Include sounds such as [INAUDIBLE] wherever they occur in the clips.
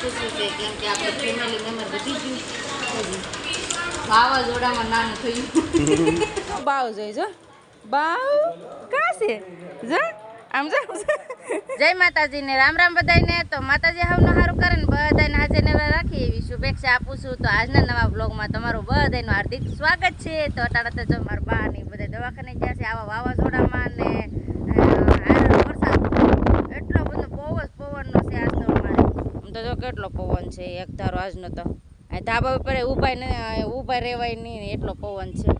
ખુશી છે કેમ કે આપણે ફેમિલી મેમ્બર વધી ગયું વાવાઝોડામાં નાનું થયું. બાવ જોઈ જો બાવ કા છે? જો આમ જો. જય માતાજી ને રામ રામ બધાને તો માતાજી હાવનું સારું કરે ને બધાને હાજર નવા રાખી એવી શુભેચ્છા આપું છું. તો આજના નવા બ્લોગમાં તમારું બધાનું હાર્દિક સ્વાગત છે. તો અટાણે તો જો મારા બા ને બધા દવાખાને ગયા છે આવા વાવાઝોડામાં ને અ, આ વરસાદ એટલો બધો બહુ જ પવનનો છે આજ તો અમારે આમ તો જો કેટલો પવન છે? એક ધારો આજનો તો. આ ધાબા ઉપર ઊભા ને ઊભા રહેવાય નહીં એટલો પવન છે.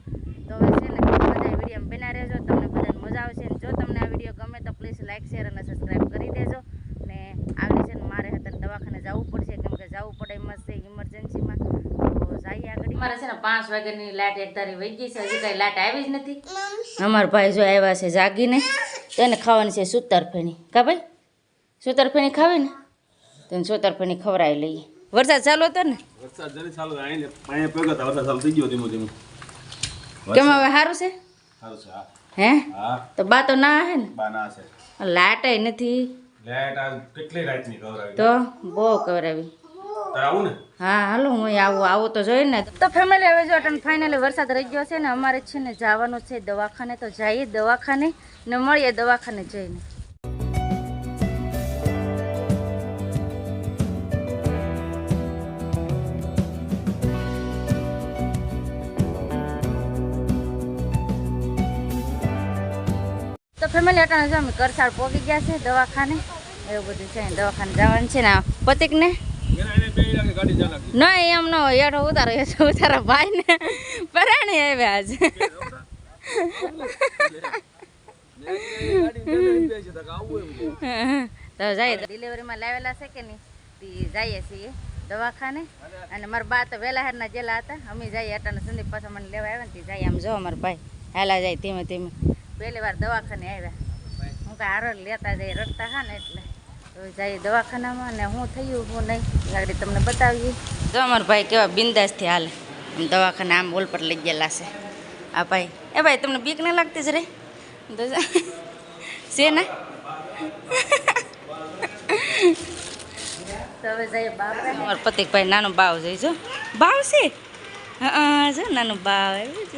તો હવે છે ને બધા વીડિયો બના રહેજો તમને બધાને મજા આવશે ને જો તમને આ વીડિયો ગમે તો પ્લીઝ લાઇક શેર અને સબસ્ક્રાઈબ કરી દેજો. ને આવી છે ને મારે હતા દવાખાને જવું પડશે કેમ કે જવું પડે એમ છે ઇમરજન્સીમાં તો જઈએ આગળ. મારે છે ને પાંચ વાગ્યાની લાઇટ એક ધારી વહી ગઈ છે હજી કાંઈ લાઇટ આવી જ નથી. અમારા ભાઈ જો આવ્યા છે જાગીને. તો એને ખાવાની છે સુતરફેણી. કા ભાઈ? સુતરફેણી ખાવી ને? તો સુતરફેણી ખવડાવી લઈએ વરસાદ ચાલુ હતો ને? વરસાદ જરી ચાલુ આઈને પાણી પગ્યો તો વરસાદ ચાલુ થઈ ગયો ધીમો ધીમો. કેમ હવે સારું છે? સારું છે હે. હા? તો બા તો ના હે ને? બાના છે. લાટાય નથી. લાઈટ આ કેટલી રાતની કવરાવી તો બહુ આવું ને? હા હાલો હું આવું. આવું તો જોઈએ ને. તો ફેમિલી હવે જો અટન ફાઇનલી વરસાદ રહી ગયો છે ને અમારે છે ને જવાનું છે દવાખાને. તો જઈએ દવાખાને ને મળીએ દવાખાને જઈને. ફેમિલી અટાણે જો અમે કરસાળ પોગી ગયા છે દવાખાને. એવું બધું છે દવાખાને જવાનું છે ને પતિકને. એના એને બે લાગે ગાડી ચાલે ના એમ ન હેઠો ઉતારો હેઠો ઉતારો ભાઈ ને. પરાણી આવ્યા આજે તો ડિલિવરીમાં લાવેલા છે કે નહીં? જઈએ છીએ દવાખાને. અને મારા બા તો વહેલા હારના જેલા હતા. અમે જઈએ અટાણે સંદીપ પાછા મને લેવા આવ્યા ને જાય આમ જો અમારા ભાઈ. હાલા જાય ધીમે ધીમે. પહેલી વાર દવાખાને આવ્યા. હું કાંઈ હારો લેતા જઈ રડતા હા ને એટલે. જઈએ દવાખાનામાં ને હું થયું હું નહીં. આગળ તમને બતાવીએ. જો અમારા ભાઈ કેવા બિંદાસથી હાલે. દવાખાને આમ બોલ પર લઈ ગયેલા છે. આ ભાઈ એ ભાઈ તમને બીક ના લાગતી જ રે? છે ને? તો હવે જઈએ બાપ. અમારા પતિકભાઈ નાનો બાવ જઈ જો. બાવ છે? હા જો નાનો બાવ આવ્યું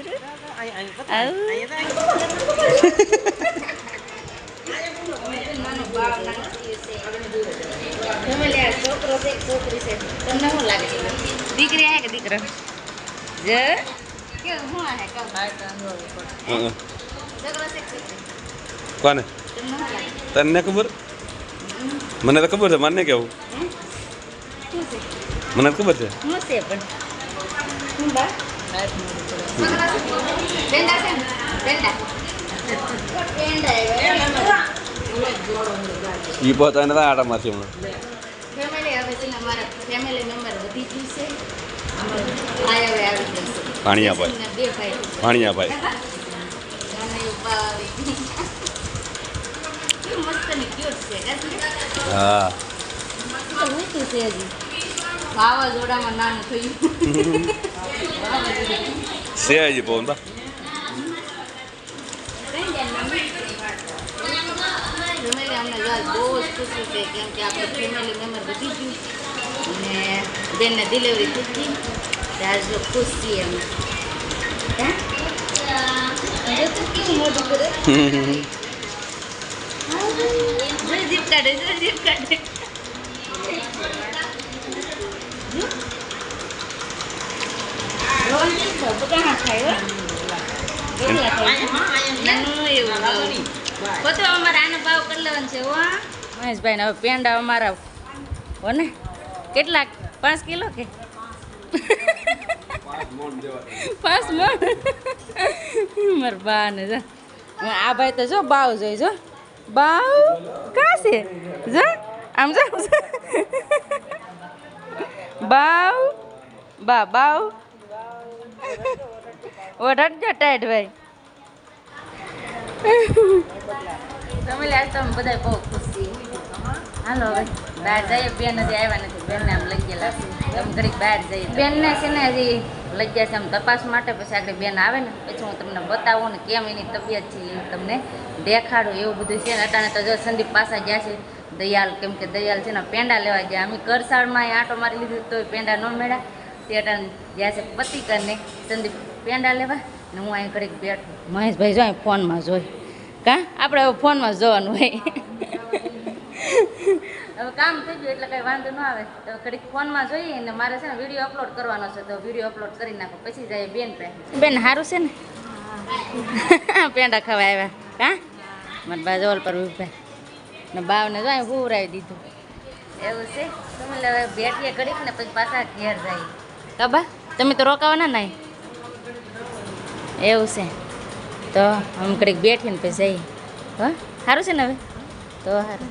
દીકરી આવે કે દીકરો જ કોને? તને ખબર? મને તો ખબર છે મને કેવું હે? શું છે? મને ખબર છે. શું છે પણ શું બા છોકરા છે? પેંડા છે ને? પેંડા પેંડા આવ્યા. એ પોતાને તો હમણાં ગયું છે અમારો ભાઈ બે ભાઈ? હા નાનું થયું આપણે ફેમિલી મેમ્બર વધી અને બેનને ડિલિવરી થઈ ગઈ તો આજ જો ખુશ છીએ અમે કેવું મોઢું કરે જો કાઢે જો કાઢે જો. રોલ નહીં ખાવ, બટાણા ખાય હો. રોટલા ખાય. નાનું એવું બધું અમારે આનો ભાવ કરી લેવાનો છે હો મહેશભાઈ ને હવે પેંડા અમારા હો કેટલા પાંચ કિલો કે? પાંચ મણ? બા ને જો. આ ભાઈ તો જો બાવ જોઈ જો. બાવ? કા છે? જો. આમ જો. બાવ? બા, બાવ? ઓઢ જો ટાઈટ ભાઈ. તમે લે તો બધાય બધા બહુ ખુશ હાલો હવે. બહાર જઈએ, બેન હજી આવ્યા નથી. બેનને આમ લઈ ગયેલા તમે ઘડીક બહાર જઈએ. બેનને છે ને હજી લઈ ગયા છે આમ તપાસ માટે. પછી આગળ બેન આવે ને, પછી હું તમને બતાવું ને કેમ એની તબિયત છે તમને દેખાડું. એવું બધું છે ને. અટાણે તો જો સંદીપ પાસા ગયા છે. દયાલ, કેમ કે દયાલ છે ને, પેંડા લેવા ગયા. અમે કરસાળમાં આટો મારી લીધું તોય પેંડા ન મળ્યા. અટાણે ગયા છે પતિકરને સંદીપ, પેંડા લેવા? ને હું અહીં ઘડીક બેઠું. મહેશભાઈ જો ફોનમાં જોઈ. કા? આપણે હવે ફોનમાં જોવાનું હોય. હવે કામ થઈ ગયું એટલે કંઈ વાંધો ન આવે. તો ઘડીક ફોનમાં જોઈએ ને મારે છે ને વીડિયો અપલોડ કરવાનો છે. તો વીડિયો અપલોડ કરી નાખો. પછી જાય બેન પાસે. બેન સારું છે ને? [LAUGHS] પેંડા ખાવા આવ્યા. કા? મને બાજુ ઓલ પર ઊભા ને બાવને જો અહીં હુવરાવી દીધું. એવું છે? તમે હવે બેઠીએ ઘડીક ને પછી પાછા ઘેર જાય. કાબા તમે તો રોકાવાના નહીં એવું છે. તો અમે કડીક બેઠીને પછી જઈએ. હા સારું છે ને હવે? તો સારું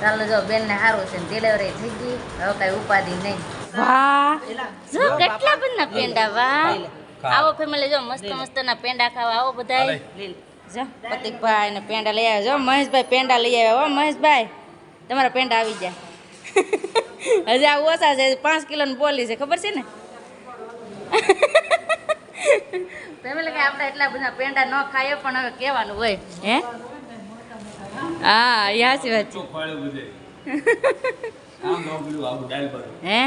ચાલો જો બેનને સારું છે ડિલિવરી થઈ ગઈ. હવે કાંઈ ઉપાધિ નહીં. વાહ. જો કેટલા બધા પેંડા વાહ. આવો ફેમિલી જો મસ્ત મસ્ત ના પેંડા ખાવા આવો બધા જો પતિકભાઈ ને પેંડા લઈ આવ્યા. જો મહેશભાઈ પેંડા લઈ આવ્યા. હો મહેશભાઈ તમારા પેંડા આવી જાય હજી આ ઓછા છે પાંચ કિલોની બોલી છે ખબર છે ને? ફેમિલી કે આપણે એટલા બધા પેંડા ન ખાઈએ પણ હવે કહેવાનું હોય. હે? હા એ હાચી વાત છે. હે?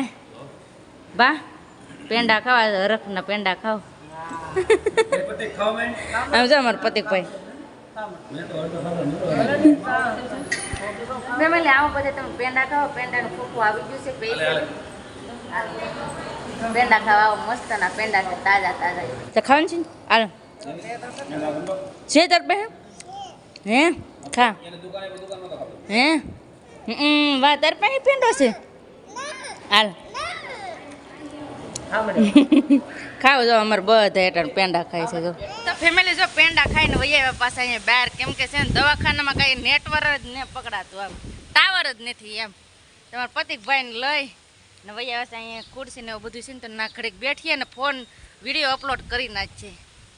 બા પેંડા ખાવા હરખના પેંડા ખાવ આમ જો અમારા પતિકભાઈ. ફેમિલી આવો બધે તમે પેંડા ખાઓ પેંડાનું ખોખું આવી ગયું છે પૈસે. પેંડા ખાવા આવો મસ્તના પેંડા છે તાજા તાજા. તો ખાવાનું છે ને? હાલો. છે તાર પાસે હે ખા. હે? વાહ તાર પાસે પેંડો છે? હાલ. ખાવ જો અમારે બધા હેઠળ પેંડા ખાય છે જો. તો ફેમિલી જો પેંડા ખાઈને વૈયા આવ્યા પાછા અહીંયા બહાર. કેમ કે છે ને દવાખાનામાં કાંઈ નેટવર્ક જ ને પકડાતું આમ. ટાવર જ નથી એમ. તમારા પતિકભાઈને લઈ ને ભાઈ આવે અહીંયા ખુરશી ને એવું બધું છે ને તો ના ઘડીક બેઠીએ ને ફોન વીડિયો અપલોડ કરી નાખીએ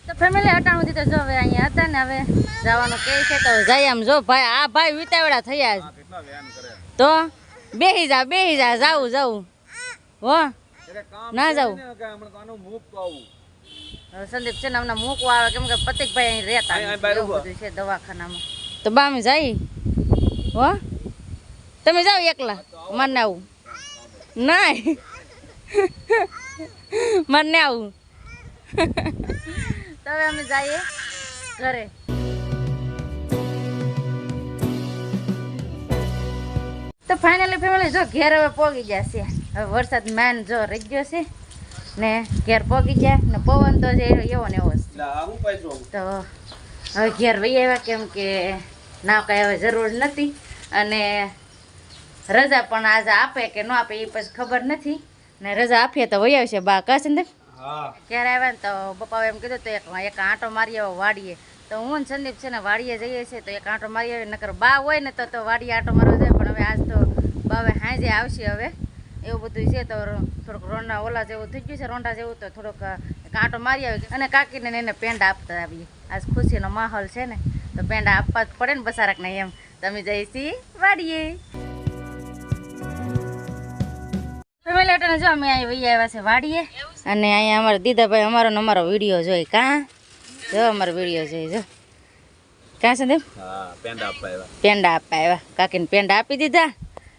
તો ફેમિલી અટાણું દીધો તો જો હવે અહીંયા હતા ને હવે જવાનું કે છે તો જાય આમ જો ભાઈ આ ભાઈ વિતાવડા થયા છે. તો બેહી જા બેહી જા જાવું જાવું હો? ના જાવું સંદીપ છે ને હમણાં મૂકવા આવે કેમ કે પતિકભાઈ અહીં રહેતા છે દવાખાનામાં. તો બામી જાય? હો? તમે જાઓ એકલા. મને આવું. ના મને આવું. તો હવે અમે જઈએ ઘરે. તો ફાઇનલી ફેમિલી જો ઘેર હવે પોગી ગયા છે હવે વરસાદ માન જો રહી ગયો છે ને ઘેર પોગી ગયા ને પવન તો જે એવો ને એવો તો હવે ઘેર વહી આવ્યા કેમ કે ના કાંઈ હવે જરૂર નથી. અને રજા પણ આજે આપે કે ન આપે એ પછી ખબર નથી. ને રજા આપીએ તો વહી આવશે બા કહે સંદીપ ક્યારે આવ્યા ને તો પપ્પાએ એમ કીધું તો એક એક આંટો મારી આવો વાડીએ. તો હું ને સંદીપ છે ને વાડીએ જઈએ છીએ તો એક આંટો મારી આવે નકર બા હોય ને તો તો વાડીએ આંટો મારવા જાય પણ હવે આજ તો બાવે હાંજે આવશે હવે. એવું બધું છે તો થોડુંક રોંડા ઓલા જેવું થઈ ગયું છે રોંડા જેવું તો થોડોક કાંટો આંટો મારી આવી અને કાકીને એને પેંડા આપતા આવીએ. આજ ખુશીનો માહોલ છે ને તો પેંડા આપવા જ પડે ને બસારકને એમ. તમે જઈશી વાડીએ. અટાણે જો અમે અહીં વહી આવ્યા છે વાડીએ. અને અહીંયા અમારા દીદાભાઈ અમારો ને અમારો વીડિયો જોઈ કાં? જો અમારો વીડિયો જોઈ જો. કાં સંદીપ પેંડા આપવા આવ્યા. કાકીને પેંડા આપી દીધા.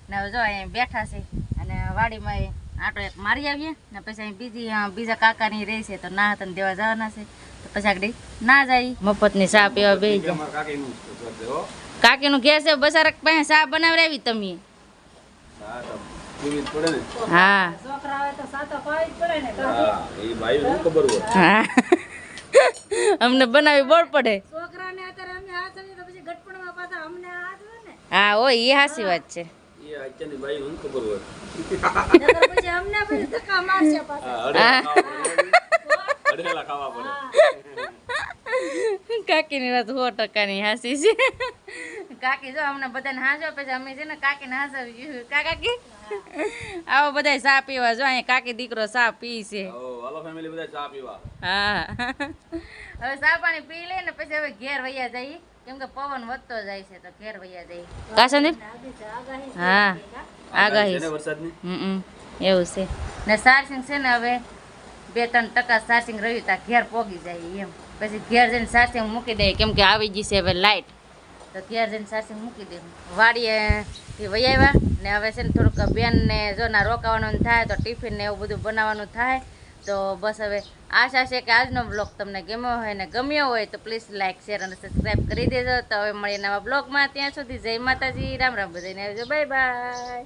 ને હવે જો અહીંયા બેઠા છે. અને વાડીમાં આટો એક મારી આવીએ. ને પછી અહીં બીજી બીજા કાકાની રહી છે તો ના હતા દેવા જવાના છે. તો પછી આગળ ના જાય. મફતની ચા પીવા બે કાકીનું છે બસારક પાસે ચા બનાવડાવી તમે. હા. હા અમને બનાવી બળ પડે. હા હોય એ હાસી વાત છે. કાકી કાકીની વાત સો ટકાની હાસી છે. કાકી જો અમને બધાને હાંસો પછી અમે છે ને કાકીને ને કા કાકી? [LAUGHS] આવો બધા ચા પીવા જો અહીંયા કાકી દીકરો ચા પી છે. હા [LAUGHS] હવે ચા પાણી પી લે ને પછી હવે ઘેર વૈયા જઈએ કેમ કે પવન વધતો જાય છે તો ઘેર વૈયા જઈએ કા સંદીપ હા આગાહી હમ એવું છે. ને સારસિંગ છે ને હવે બે ત્રણ ટકા સારસિંગ રહ્યું ત્યાં ઘેર પોગી જાય એમ. પછી ઘેર જઈને સારસિંગ મૂકી દે કેમ કે આવી ગઈ છે હવે લાઇટ તો ઘેર જઈને સાસી મૂકી દે. વાડીએ વહી આવ્યા ને હવે છે ને થોડુંક બેનને જો ના રોકાવાનું થાય તો ટિફિન ને એવું બધું બનાવવાનું થાય તો બસ હવે આશા છે કે આજનો બ્લોગ તમને ગમ્યો હોય ને ગમ્યો હોય તો પ્લીઝ લાઇક શેર અને સબસ્ક્રાઈબ કરી દેજો. તો હવે મળીએ નવા બ્લોગમાં ત્યાં સુધી જય માતાજી. રામ રામ બધાને આવજો. Bye bye